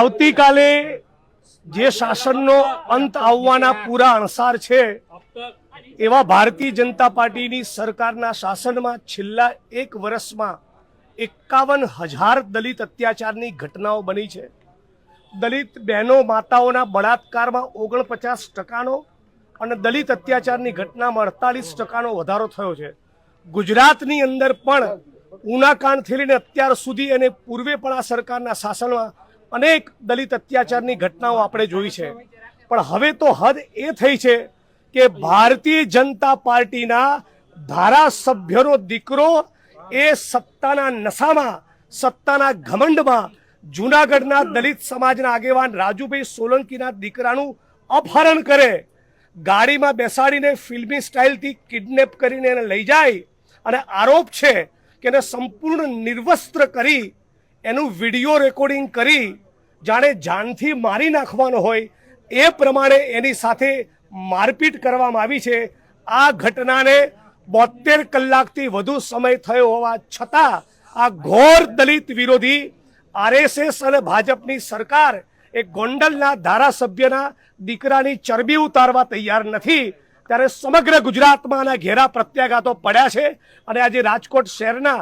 આવતીકાલે જે શાસનનો અંત આવવાના પૂરા અણસાર છે, એવા ભારતીય જનતા પાર્ટીની સરકારના શાસનમાં છેલ્લા એક વર્ષમાં એકાવન હજાર દલિત અત્યાચારની ઘટનાઓ બની છે. દલિત બહેનો માતાઓના બળાત્કારમાં ઓગણપચાસ ટકાનો અને દલિત અત્યાચારની ઘટનામાં અડતાલીસ ટકાનો વધારો થયો છે. ગુજરાતની અંદર પણ ઉનાકાંડથી લઈને અત્યાર સુધી અને પૂર્વે પણ આ સરકારના શાસનમાં અનેક દલિત અત્યાચારની ઘટનાઓ આપણે જોઈ છે. પણ હવે તો હદ એ થઈ છે કે ભારતીય જનતા પાર્ટીના ધારાસભ્યનો દીકરો એ સત્તાના નશામાં, સત્તાના ઘમંડમાં જૂનાગઢના દલિત સમાજના આગેવાન રાજુભાઈ સોલંકીના દીકરાનું અપહરણ કરે. ગાડીમાં બેસાડીને ફિલ્મી સ્ટાઇલથી કિડનેપ કરીને એને લઈ જાય. અને આરોપ છે કે એને સંપૂર્ણ નિર્વસ્ત્ર કરી એનું વીડિયો રેકોર્ડિંગ કરી જાણે જાનથી મારી નાખવાનો હોય એ પ્રમાણે એની સાથે મારપીટ કરવામાં આવી છે. આ ઘટનાને બોતેર કલાકથી વધુ સમય થયો હોવા છતાં આ ઘોર દલિત વિરોધી આરએસએસ અને ભાજપની સરકાર એ ગોંડલના ધારાસભ્યના દીકરાની ચરબી ઉતારવા તૈયાર નથી. ત્યારે સમગ્ર ગુજરાતમાં આના ઘેરા પ્રત્યાઘાતો પડ્યા છે અને આજે રાજકોટ શહેરના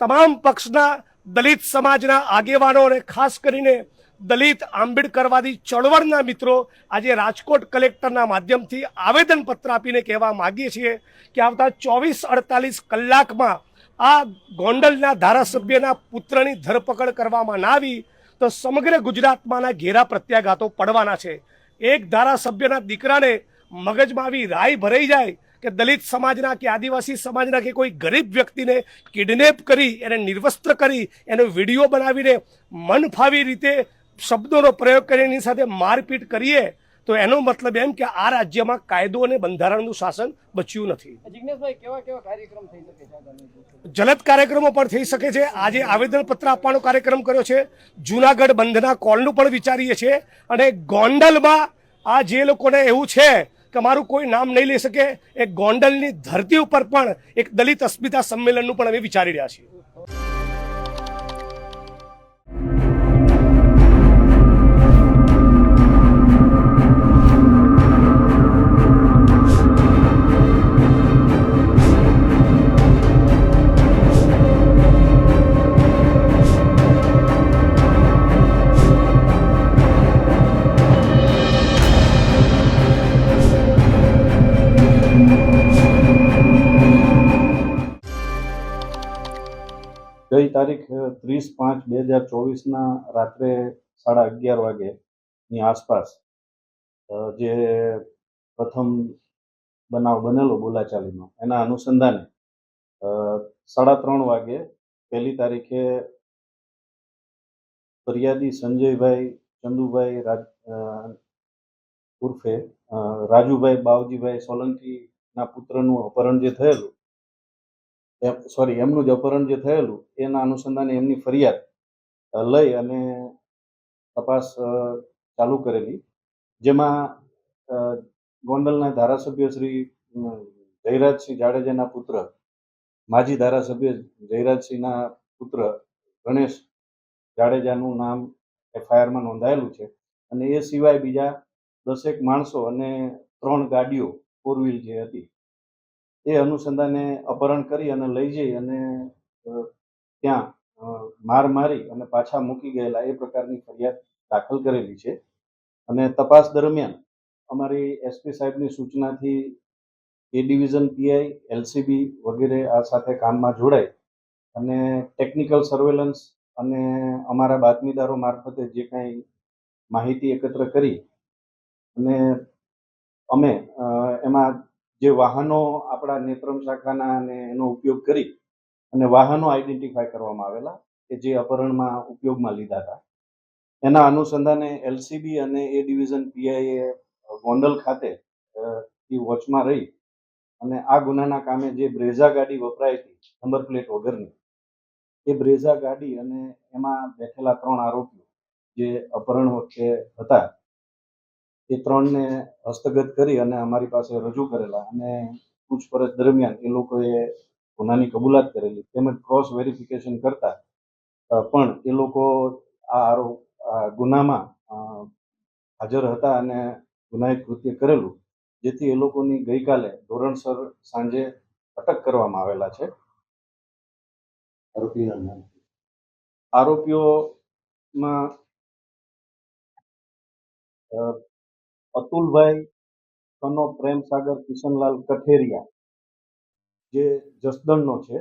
તમામ પક્ષના દલિત સમાજના આગેવાનો અને ખાસ કરીને દલિત આંબેડકરવાદી ચળવળના મિત્રો આજે રાજકોટ કલેક્ટરના માધ્યમથી આવેદનપત્ર આપીને કહેવા માગીએ છીએ કે આવતા ચોવીસ અડતાલીસ કલાકમાં આ ગોંડલના ધારાસભ્યના પુત્રની ધરપકડ કરવામાં ના આવી તો સમગ્ર ગુજરાતમાંના ઘેરા પ્રત્યાઘાતો પડવાના છે. એક ધારાસભ્યના દીકરાને મગજમાં આવી રાય ભરાઈ જાય કે દલિત સમાજના કે આદિવાસી સમાજના કે કોઈ ગરીબ વ્યક્તિને કિડનેપ કરી એને નિર્વસ્ત્ર કરી એનો વીડિયો બનાવીને મનફાવી રીતે શબ્દોનો પ્રયોગ કરી એની સાથે મારપીટ કરીએ તો એનો મતલબ એમ કે આ રાજ્યમાં કાયદો અને બંધારણનું શાસન બચ્યું નથી. જિગ્નેશભાઈ કેવા કેવા કાર્યક્રમ થઈ શકે છે આગામી દિવસોમાં? જલદ કાર્યક્રમો પણ થઈ શકે છે. આજે આવેદનપત્ર આપવાનો કાર્યક્રમ કર્યો છે. જુનાગઢ બંધના કોલનું પણ વિચારીએ છીએ. અને ગોંડલમાં આ જે લોકોને એવું છે કે મારું કોઈ નામ નહીં લઈ શકે. એ ગોંડલની ધરતી ઉપર પણ એક દલિત અસ્મિતા સંમેલનનું પણ અમે વિચારી રહ્યા છીએ. ગઈ તારીખ ત્રીસ પાંચ બે હજાર ચોવીસના રાત્રે સાડા અગિયાર વાગેની આસપાસ જે પ્રથમ બનાવ બનેલો બોલાચાલીનો, એના અનુસંધાને સાડા ત્રણ વાગે પહેલી તારીખે ફરિયાદી સંજયભાઈ ચંદુભાઈ રાજ ઉર્ફે રાજુભાઈ બાવજીભાઈ સોલંકીના પુત્રનું અપહરણ જે થયેલું સોરી એમનું જ અપહરણ જે થયેલું, એના અનુસંધાને એમની ફરિયાદ લઈ અને તપાસ ચાલુ કરેલી. જેમાં ગોંડલના ધારાસભ્ય શ્રી જયરાજસિંહ જાડેજાના પુત્ર, માજી ધારાસભ્ય જયરાજસિંહના પુત્ર ગણેશ જાડેજાનું નામ એફઆઈઆરમાં નોંધાયેલું છે. અને એ સિવાય બીજા દસેક માણસો અને ત્રણ ગાડીઓ ફોર વ્હીલ જે હતી એ અનુસંધાને અપહરણ કરી અને લઈ જઈ અને ત્યાં માર મારી અને પાછા મૂકી ગયેલા એ પ્રકારની ફરિયાદ દાખલ કરેલી છે. અને તપાસ દરમિયાન અમારી એસપી સાહેબની સૂચનાથી એ ડિવિઝન પીઆઈ, એલસીબી વગેરે આ સાથે કામમાં જોડાય અને ટેકનિકલ સર્વેલન્સ અને અમારા બાતમીદારો મારફતે જે કાંઈ માહિતી એકત્ર કરી અને અમે એમાં જે વાહનો આપણા નેત્રમ શાખાના અને એનો ઉપયોગ કરી અને વાહનો આઈડેન્ટિફાય કરવામાં આવેલા કે જે અપહરણમાં ઉપયોગમાં લીધા હતા. એના અનુસંધાને એલસીબી અને એ ડિવિઝન પીઆઈએ ગોંડલ ખાતે વોચમાં રહી અને આ ગુનાના કામે જે બ્રેઝા ગાડી વપરાઈ હતી, નંબર પ્લેટ વગરની, એ બ્રેઝા ગાડી અને એમાં બેઠેલા ત્રણ આરોપીઓ જે અપહરણ વખતે હતા એ ત્રણને હસ્તગત કરી અને અમારી પાસે રજૂ કરેલા અને પૂછપરછ દરમિયાન એ લોકોએ ગુનાની કબૂલાત કરેલી તેમજ ક્રોસ વેરિફિકેશન કરતા પણ એ લોકો આ આરોપ આ ગુનામાં હાજર હતા અને ગુનાહિત કૃત્ય કરેલું જેથી એ લોકોની ગઈકાલે ધોરણસર સાંજે અટક કરવામાં આવેલા છે. આરોપીઓમાં અતુલભાઈ સનો પ્રેમસાગર કિશનલાલ કઠેરિયા, જે જસદણનો છે,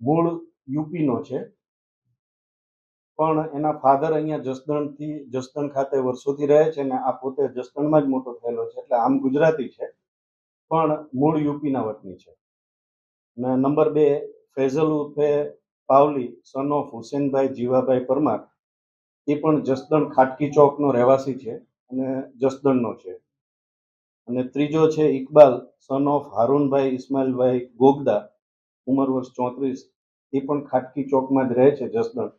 મૂળ યુપીનો છે. પણ એના ફાધર અહીંયા જસદણથી, જસદણ ખાતે વર્ષોથી રહે છે ને આ પોતે જસદણમાં જ મોટો થયેલો છે, એટલે આમ ગુજરાતી છે. પણ મૂળ યુપીના વતની છે. અને નંબર બે, ફૈઝલ ઉર્ફે પાવલી સન ઓફ હુસેનભાઈ જીવાભાઈ પરમાર, એ પણ જસદણ ખાટકી ચોકનો રહેવાસી છે. અને જસદણનો છે. અને ત્રીજો છે ઇકબાલ સન ઓફ હારૂનભાઈ ઇસ્માઇલભાઈ ગોગદા ઉંમર વર્ષ ચોત્રીસ એ પણ ખાટકી ચોકમાં જ રહે છે જસદણ.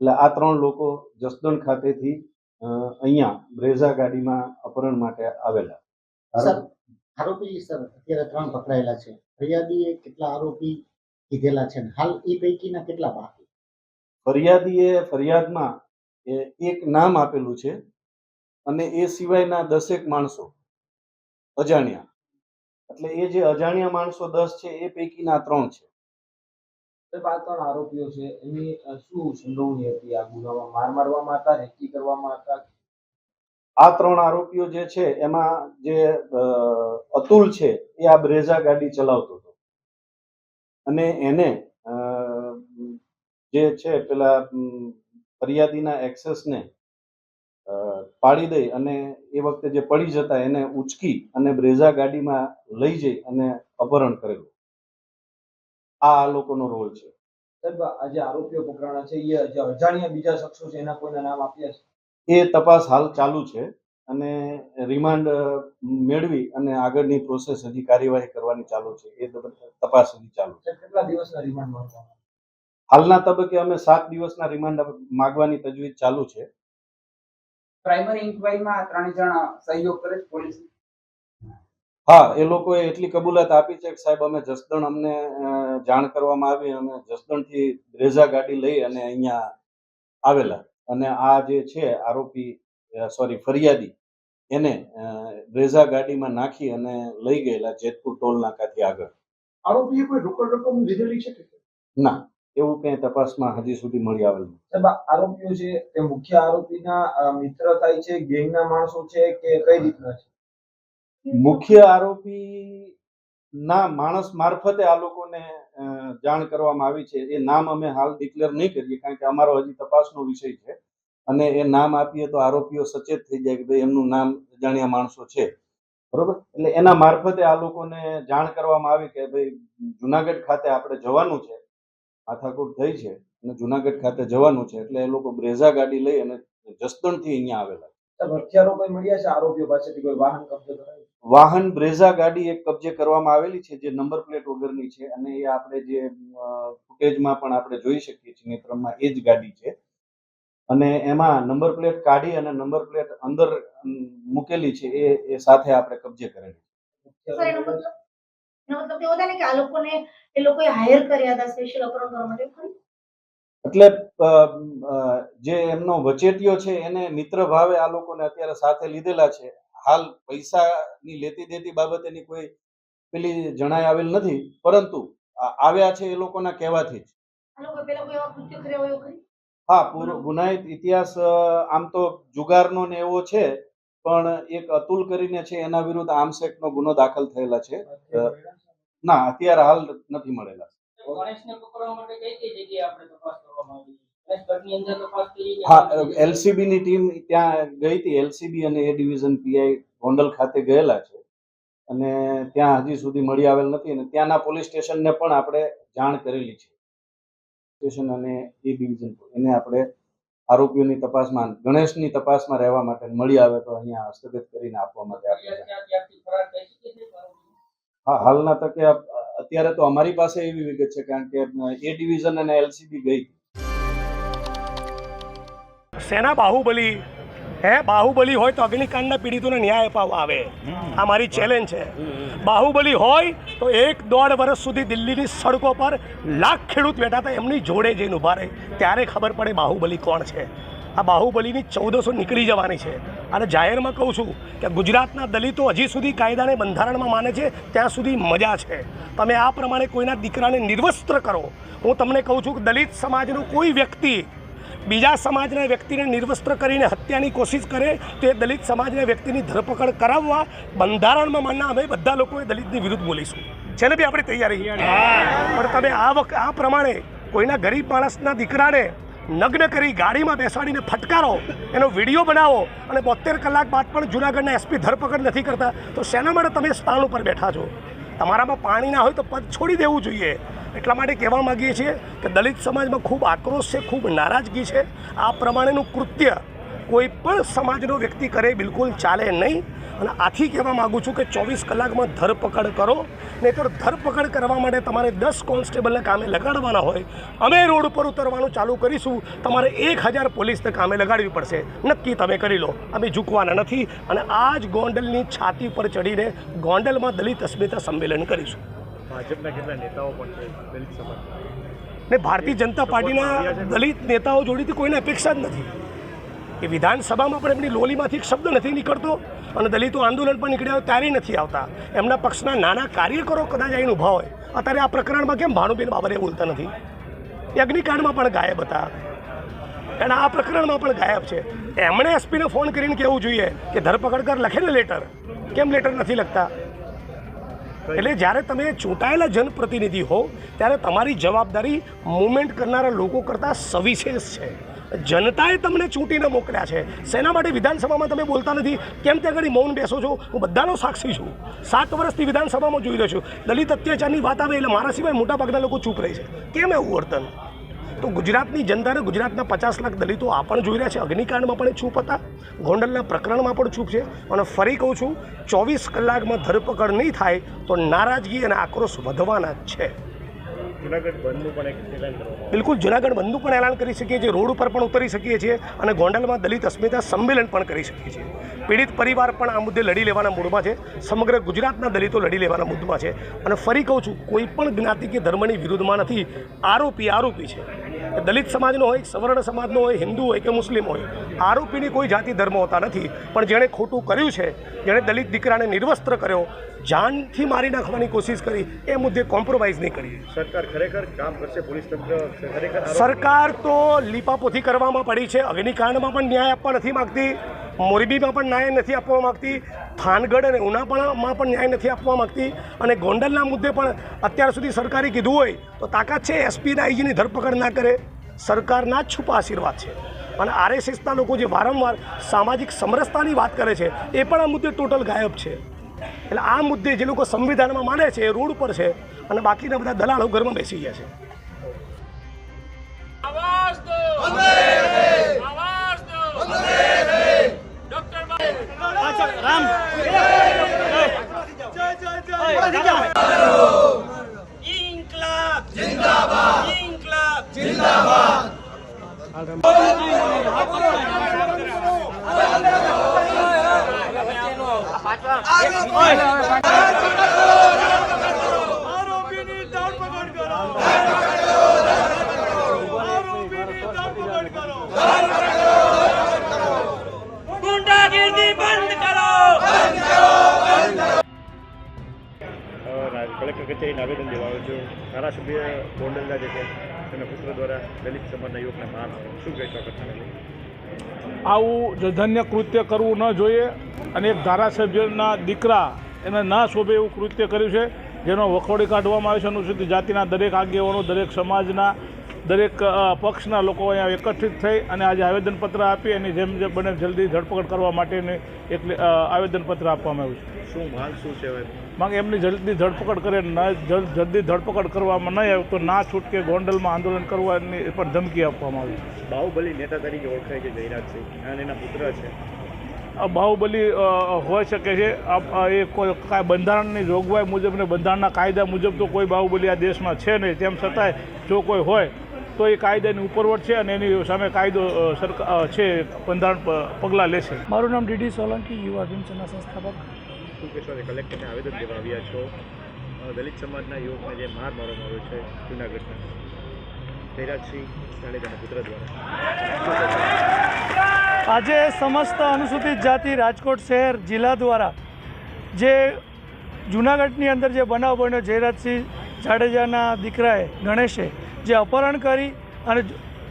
એટલે આ ત્રણ લોકો જસદણ ખાતેથી અહીંયા બ્રેઝા ગાડીમાં અપહરણ માટે આવેલા. આરોપી સર અત્યારે ત્રણ પકડાયેલા છે. ફરિયાદીએ કેટલા આરોપી કીધેલા છે હાલ એ પૈકીના કેટલા બાકી? ફરિયાદીએ ફરિયાદમાં એ એક નામ આપેલું છે. અને એ સિવાયના દસેક માણસો અજાણ્યા. એટલે એ જે અજાણ્યા માણસો દસ છે એ પૈકીના ત્રણ છે. આ ત્રણ આરોપીઓ છે એની શું સંડોવણી હતી? આ ગુનામાં માર મારવામાં હતા રેકી કરવામાં હતા? આ ત્રણ આરોપીઓ જે છે એમાં જે અતુલ છે એ આ બ્રેઝા ગાડી ચલાવતો હતો. અને એને જે છે પેલા ફરિયાદીના એક્સેસને પાડી દઈ અને એ વખતે જે પડી જતા એને ઉચકી અને બ્રેઝા ગાડીમાં લઈ જઈ અને અપહરણ કરેલું. આ આ લોકોનો રોલ છે. સાહેબ આ આરોપીઓ પકડાણા છે એ જે અજાણ્યા બીજા શખ્સો છે એના કોઈના નામ આપ્યા છે? એ તપાસ હાલ ચાલુ છે અને રિમાન્ડ મેળવી અને આગળની પ્રોસેસ હજી કાર્યવાહી કરવાની ચાલુ છે. એ તપાસ હજી ચાલુ છે. કેટલા દિવસના રિમાન્ડ માંગવામાં હાલના તબક્કે અમે સાત દિવસના રિમાન્ડ માગવાની તજવીજ ચાલુ છે. પ્રાઇમરી ઇન્ક્વાયરીમાં ત્રણ જણ સહયોગ કરે છે પોલીસ. હા એ લોકોએ એટલી કબૂલાત આપી છે કે સાહેબ અમે જસદણ અમને જાણ કરવામાં આવી અમે જસદણથી બ્રેઝા ગાડી લઈ અને અહીંયા આવેલા. અને આ જે છે આરોપી સોરી ફરિયાદી એને રેઝા બ્રેઝા ગાડીમાં નાખી અને લઈ ગયેલા જેતપુર ટોલ નાકાથી આગળ. આરોપીએ કોઈ રોકડ રકમ લીધેલી છે કે? ના. એવું કઈ તપાસમાં હજી સુધી મળી આવેલું સાહેબ આરોપીઓ છે તે મુખ્ય આરોપીના મિત્ર થાય છે ગેંગના માણસો છે કે કઈ રીતના છે? મુખ્ય આરોપી ના માણસ મારફતે આ લોકોને જાણ કરવામાં આવી છે. એ નામ અમે હાલ ડિક્લેર નહીં કરીએ કારણ કે અમારો હજી તપાસનો વિષય છે. અને એ નામ આપીએ તો આરોપીઓ સચેત થઈ જાય કે ભાઈ એમનું નામ અજાણ્યા માણસો છે. બરોબર? એટલે એના મારફતે આ લોકોને જાણ કરવામાં આવી કે ભાઈ જુનાગઢ ખાતે આપણે જવાનું છે. માથાકૂટ થઈ છે અને જુનાગઢ ખાતે જવાનું છે એટલે એ લોકો બ્રેઝા ગાડી લઈ અને જસદણથી અહીંયા આવેલા હથિયારો કોઈ મળ્યા છે? આરોપીઓ પાસેથી કોઈ વાહન કબજે કરાયું વાહન બ્રેઝા ગાડી એક કબજે કરવામાં આવેલી છે જે નંબર પ્લેટ વગરની છે અને એ આપણે જે ફૂટેજમાં પણ આપણે જોઈ શકીએ છીએ નેત્રમમાં એ જ ગાડી છે. અને એમાં નંબર પ્લેટ કાઢી અને નંબર પ્લેટ અંદર મૂકેલી છે એ એ સાથે આપણે કબજે કરેલી સર એનો મતલબ એવો થાય ને કે આ લોકોને એ લોકોએ હાયર કર્યા હતા સ્પેશિયલ અપહરણ કરવા માટે ખરું? એટલે જે એમનો વચેટિયો છે એને મિત્ર ભાવે આ લોકોને અત્યારે સાથે લીધેલા છે હાલ પૈસાની લેતી દેતી બાબતેની કોઈ પેલી જણાઈ આવેલ નથી પરંતુ આવ્યા છે એ લોકોના કહેવાથી જ? હા પૂરો ગુનાહિત ઇતિહાસ આમ તો જુગારનો ને એવો છે પણ એક અતુલ કરીને છે એના વિરુદ્ધ આર્મસેક્ટનો ગુનો દાખલ થયેલા છે? ના અત્યારે હાલ નથી મળેલા. હા એલસીબી ની ટીમ ત્યાં ગઈ હતી એલસીબી અને એ ડિવિઝન પીઆઈ ગોંડલ ખાતે ગયેલા છે. અને ત્યાં હજી સુધી મળી આવેલ નથી અને ત્યાંના પોલીસ સ્ટેશનને પણ આપણે જાણ કરેલી છે. સ્ટેશન અને એ ડિવિઝન એને આપણે આરોપીઓની તપાસમાં ગણેશની તપાસમાં રહેવા માટે મળી આવે તો અહીંયા હસ્તગત કરીને આપવા માટે હા, હાલના તકે અત્યારે તો અમારી પાસે એવી વિગત છે કારણ કે એ ડિવિઝન અને એલસીબી ગઈ. સેના બાહુબલી હે બાહુબલી હોય તો અગ્નિકાંડના પીડિતોને ન્યાય અપાવવા આવે. આ મારી ચેલેન્જ છે. બાહુબલી હોય તો એક દોઢ વર્ષ સુધી દિલ્હીની સડકો પર લાખ ખેડૂત બેઠા હતા એમની જોડે જઈને ઊભા રહે. ત્યારે ખબર પડે બાહુબલી કોણ છે. આ બાહુબલીની ચૌદસો નીકળી જવાની છે. અને જાહેરમાં કહું છું કે ગુજરાતના દલિતો હજી સુધી કાયદાને બંધારણમાં માને છે ત્યાં સુધી મજા છે. તમે આ પ્રમાણે કોઈના દીકરાને નિર્વસ્ત્ર કરો. હું તમને કહું છું કે દલિત સમાજનો કોઈ વ્યક્તિ બીજા સમાજના વ્યક્તિને નિર્વસ્ત્ર કરીને હત્યાની કોશિશ કરે તો એ દલિત સમાજના વ્યક્તિની ધરપકડ કરાવવા બંધારણમાં માનના અમે બધા લોકોએ દલિતની વિરુદ્ધ બોલીશું. જેને બી આપણે તૈયારી પણ તમે આ વખત આ પ્રમાણે કોઈના ગરીબ માણસના દીકરાને નગ્ન કરી ગાડીમાં બેસાડીને ફટકારો, એનો વીડિયો બનાવો અને બોતેર કલાક બાદ પણ જુનાગઢના એસપી ધરપકડ નથી કરતા, તો શેના માટે તમે સ્થાન ઉપર બેઠા છો? તમારામાં પાણી ના હોય તો પદ છોડી દેવું જોઈએ. એટલા માટે કહેવા માગીએ છીએ કે દલિત સમાજમાં ખૂબ આક્રોશ છે, ખૂબ નારાજગી છે. આ પ્રમાણેનું કૃત્ય કોઈ પણ સમાજનો વ્યક્તિ કરે બિલકુલ ચાલે નહીં. અને આથી કહેવા માગું છું કે ચોવીસ કલાકમાં ધરપકડ કરો. નહીંતર ધરપકડ કરવા માટે તમારે દસ કોન્સ્ટેબલને કામે લગાડવાના હોય. અમે રોડ ઉપર ઉતરવાનું ચાલુ કરીશું. તમારે એક હજાર પોલીસને કામે લગાડવી પડશે. નક્કી તમે કરી લો. અમે ઝૂકવાના નથી. અને આ જ ગોંડલની છાતી પર ચડીને ગોંડલમાં દલિત અસ્મિતા સંમેલન કરીશું. ભાજપના કેટલા નેતાઓ પણ છે દલિત સમાજ. ને ભારતીય જનતા પાર્ટીના દલિત નેતાઓ જોડેથી કોઈને અપેક્ષા જ નથી. એ વિધાનસભામાં પણ એમની લોલીમાંથી એક શબ્દ નથી નીકળતો અને દલિતો આંદોલન પણ નીકળ્યા ત્યારે નથી આવતા. એમના પક્ષના નાના કાર્યકરો કદાચ આવીને ઊભા હોય. અત્યારે આ પ્રકરણમાં કેમ ભાનુબેન બાબરે બોલતા નથી? એ અગ્નિકાંડમાં પણ ગાયબ હતા. અને આ પ્રકરણમાં પણ ગાયબ છે. એમણે એસપીને ફોન કરીને કહેવું જોઈએ કે ધરપકડ કર લખે ને લેટર. કેમ લેટર નથી લખતા? એટલે જ્યારે તમે ચૂંટાયેલા જનપ્રતિનિધિ હો, ત્યારે તમારી જવાબદારી મુવમેન્ટ કરનારા લોકો કરતાં સવિશેષ છે. જનતાએ તમને ચૂંટીને મોકલ્યા છે. શેના માટે વિધાનસભામાં તમે બોલતા નથી. કેમ ત્યાં આગળ મૌન બેસો છો? હું બધાનો સાક્ષી છું. સાત વર્ષથી વિધાનસભામાં જોઈ રહ્યો છું. દલિત અત્યાચારની વાત આવે એટલે મારા સિવાય મોટાભાગના લોકો ચૂપ રહે છે. કેમ એવું વર્તન? તો ગુજરાતની જનતાને ગુજરાતના પચાસ લાખ દલિતો આ પણ જોઈ રહ્યા છે. અગ્નિકાંડમાં પણ છૂપ ચૂપ હતા. ગોંડલના પ્રકરણમાં પણ ચૂપ છે. અને ફરી કહું છું ચોવીસ કલાકમાં ધરપકડ નહીં થાય તો નારાજગી અને આક્રોશ વધવાના જ છે. બિલકુલ જુનાગઢ બંધનું પણ એલાન કરી શકીએ છીએ. રોડ ઉપર પણ ઉતરી શકીએ છીએ અને ગોંડલમાં દલિત અસ્મિતા સંમેલન પણ કરી શકીએ છીએ. પીડિત પરિવાર પણ આ મુદ્દે લડી લેવાના મૂડમાં છે. સમગ્ર ગુજરાતના દલિતો લડી લેવાના મુદ્દમાં છે. અને ફરી કહું છું કોઈ પણ જ્ઞાતિ કે ધર્મની વિરુદ્ધમાં નથી. આરોપી આરોપી છે. દલિત સમાજનો હોય સવર્ણ સમાજનો હોય હિન્દુ હોય કે મુસ્લિમ હોય આરોપીની કોઈ જાતિ ધર્મ હોતા નથી. પણ જેણે ખોટું કર્યું છે જેણે દલિત દીકરાને નિર્વસ્ત્ર કર્યો જાનથી મારી નાખવાની કોશિશ કરી એ મુદ્દે કોમ્પ્રોમાઇઝ નહીં કરી સરકાર ખરેખર કામ કરશે પોલીસ તંત્ર સરકાર તો લીપાપોથી કરવામાં પડી છે અગ્નિકાંડમાં પણ ન્યાય આપવા નથી માગતી. મોરબીમાં પણ ન્યાય નથી આપવા માગતી થાનગઢ અને ઉનાપણામાં પણ ન્યાય નથી આપવા માગતી અને ગોંડલના મુદ્દે પણ અત્યાર સુધી સરકારે કીધું હોય તો તાકાત છે એસપીના આઈજીની ધરપકડ ના કરે. સરકારના જ છુપા આશીર્વાદ છે. અને આરએસએસના લોકો જે વારંવાર સામાજિક સમરસતાની વાત કરે છે એ પણ આ મુદ્દે ટોટલ ગાયબ છે. એટલે આ મુદ્દે જે લોકો સંવિધાનમાં માને છે એ રોડ પર છે અને બાકીના બધા દલાલો ઘરમાં બેસી ગયા છે. આવાજ દો. આવાજ દો. রাম ইনকলাব জিন্দাবাদ ইনকলাব জিন্দাবাদ পাঁচবার કલેક્ટર કચેરીને આવેદન દેવા આવ્યો ધારાસભ્ય ગોંડલના જે છે તેમના પુત્ર દ્વારા દલિત સમાજના યુવકને માન શું કહેશો ઘટનાને આવું જધન્ય કૃત્ય કરવું ન જોઈએ અને એક ધારાસભ્યના દીકરા એને ના શોભે એવું કૃત્ય કર્યું છે, જેનો વખોડી કાઢવામાં આવે છે. અનુસૂચિત જાતિના દરેક આગેવાનો, દરેક સમાજના દરેક પક્ષના લોકો અહીંયા એકત્રિત થઈ અને આજે આવેદનપત્ર આપી અને જેમ જેમ બને જલ્દી ધરપકડ કરવા માટેની એક આવેદનપત્ર આપવામાં આવ્યું છે. શું માંગ શું છે માંગ એમની જલ્દી ધરપકડ કરે ન જલ્દી ધરપકડ કરવામાં નહીં આવે તો ના છૂટકે ગોંડલમાં આંદોલન કરવાની પણ ધમકી આપવામાં આવી છે. બાહુબલી નેતા તરીકે ઓળખાય છે જયરાજસિંહ. અને એના પુત્ર છે. આ બાહુબલી હોઈ શકે છે. એ કાંઈ બંધારણની જોગવાઈ મુજબ ને બંધારણના કાયદા મુજબ તો કોઈ બાહુબલી આ દેશમાં છે નહીં. તેમ છતાંય જો કોઈ હોય તો એ કાયદાની ઉપરવટ છે અને એની સામે કાયદો સરકાર છે બંધારણ પગલાં લેશે. મારું નામ ડીડી સોલંકી યુવા ભીમસેના સંસ્થાપક. કલેક્ટરને આવેદન દેવા આવ્યા છો? દલિત સમાજના યુવકને જે માર મારવામાં આવ્યો છે જૂનાગઢના. જયરાજસિંહ જાડેજાના પુત્ર દ્વારા. આજે સમસ્ત અનુસૂચિત જાતિ રાજકોટ શહેર જિલ્લા દ્વારા જે જૂનાગઢની અંદર જે બનાવ બન્યો જયરાજસિંહ જાડેજાના દીકરાએ ગણેશે જે અપહરણ કરી અને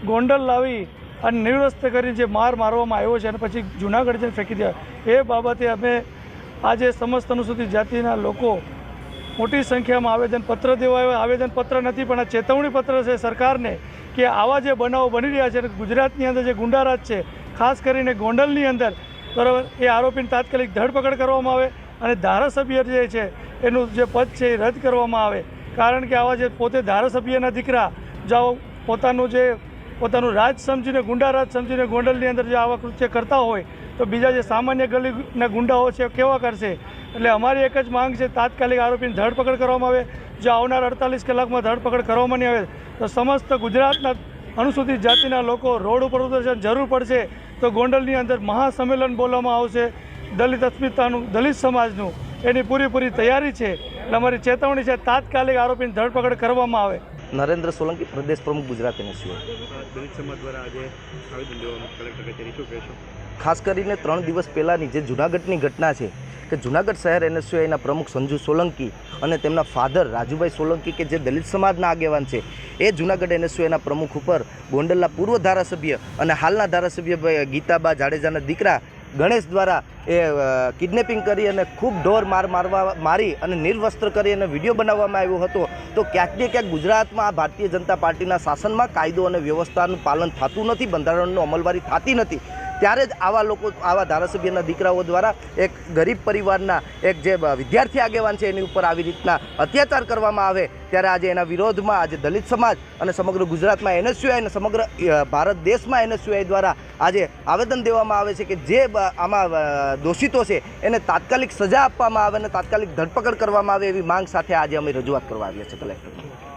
ગોંડલ લાવી અને નિર્વસ્ત કરી જે માર મારવામાં આવ્યો છે અને પછી જૂનાગઢ જઈને ફેંકી દેવા એ બાબતે અમે આજે સમસ્ત અનુસૂચિત જાતિના લોકો મોટી સંખ્યામાં આવેદનપત્ર દેવા આવ્યા આવેદનપત્ર નથી, પણ આ ચેતવણી પત્ર છે સરકારને કે આવા જે બનાવો બની રહ્યા છે ગુજરાતની અંદર જે ગુંડારાજ છે, ખાસ કરીને ગોંડલની અંદર, બરાબર, એ આરોપીની તાત્કાલિક ધરપકડ કરવામાં આવે અને ધારાસભ્ય જે છે, એનું જે પદ છે એ રદ કરવામાં આવે. કારણ કે આવા જે પોતે ધારાસભ્યના દીકરા જાઓ, પોતાનું જે, પોતાનું રાજ સમજીને, ગુંડા રાજ સમજીને ગોંડલની અંદર જે આવા કૃત્ય કરતા હોય, તો બીજા જે સામાન્ય ગલીના ગુંડાઓ છે કેવા કરશે? એટલે અમારી એક જ માંગ છે, તાત્કાલિક આરોપીની ધરપકડ કરવામાં આવે. જો આવનાર અડતાલીસ કલાકમાં ધરપકડ કરવામાં નહીં આવે, તો સમસ્ત ગુજરાતના અનુસૂચિત જાતિના લોકો રોડ ઉપર ઉતરશે જરૂર પડશે તો ગોંડલની અંદર મહાસંમેલન બોલવામાં આવશે. દલિત અસ્મિતાનું, દલિત સમાજનું એની પૂરેપૂરી તૈયારી છે. એટલે અમારી ચેતવણી છે, તાત્કાલિક આરોપીની ધરપકડ કરવામાં આવે. નરેન્દ્ર સોલંકી પ્રદેશ પ્રમુખ ગુજરાત એનએસયુ દલિત સમાજ દ્વારા આજે આવેદન દેવામાં કલેક્ટર કચેરી શું કહેશો? ખાસ કરીને ત્રણ દિવસ પહેલાંની જે જૂનાગઢની ઘટના છે કે જૂનાગઢ શહેર એનએસયુઆઈના પ્રમુખ સંજુ સોલંકી અને તેમના ફાધર રાજુભાઈ સોલંકી કે જે દલિત સમાજના આગેવાન છે એ જૂનાગઢ એનએસયુઆઈના પ્રમુખ ઉપર ગોંડલના પૂર્વ ધારાસભ્ય અને હાલના ધારાસભ્ય ગીતાબા જાડેજાના દીકરા ગણેશ દ્વારા એ કિડનેપિંગ કરી અને ખૂબ ઢોર માર મારવા, મારી અને નિર્વસ્ત્ર કરી અને વીડિયો બનાવવામાં આવ્યો હતો, તો ક્યાંક ને ક્યાંક ગુજરાતમાં આ ભારતીય જનતા પાર્ટીના શાસનમાં કાયદો અને વ્યવસ્થાનું પાલન થતું નથી, બંધારણનું અમલવારી થતી નથી. ત્યારે જ આવા લોકો, આવા ધારાસભ્યના દીકરાઓ દ્વારા એક ગરીબ પરિવારના એક જે વિદ્યાર્થી આગેવાન છે એની ઉપર આવી રીતના અત્યાચાર કરવામાં આવે, ત્યારે આજે એના વિરોધમાં આજે દલિત સમાજ અને સમગ્ર ગુજરાતમાં એનએસયુઆઈ અને સમગ્ર ભારત દેશમાં એનએસયુઆઈ દ્વારા આજે આવેદન દેવામાં આવે છે કે જે આમાં દોષિતો છે એને તાત્કાલિક સજા આપવામાં આવે અને તાત્કાલિક ધરપકડ કરવામાં આવે એવી માંગ સાથે આજે અમે રજૂઆત કરવા આવ્યા છે કલેક્ટર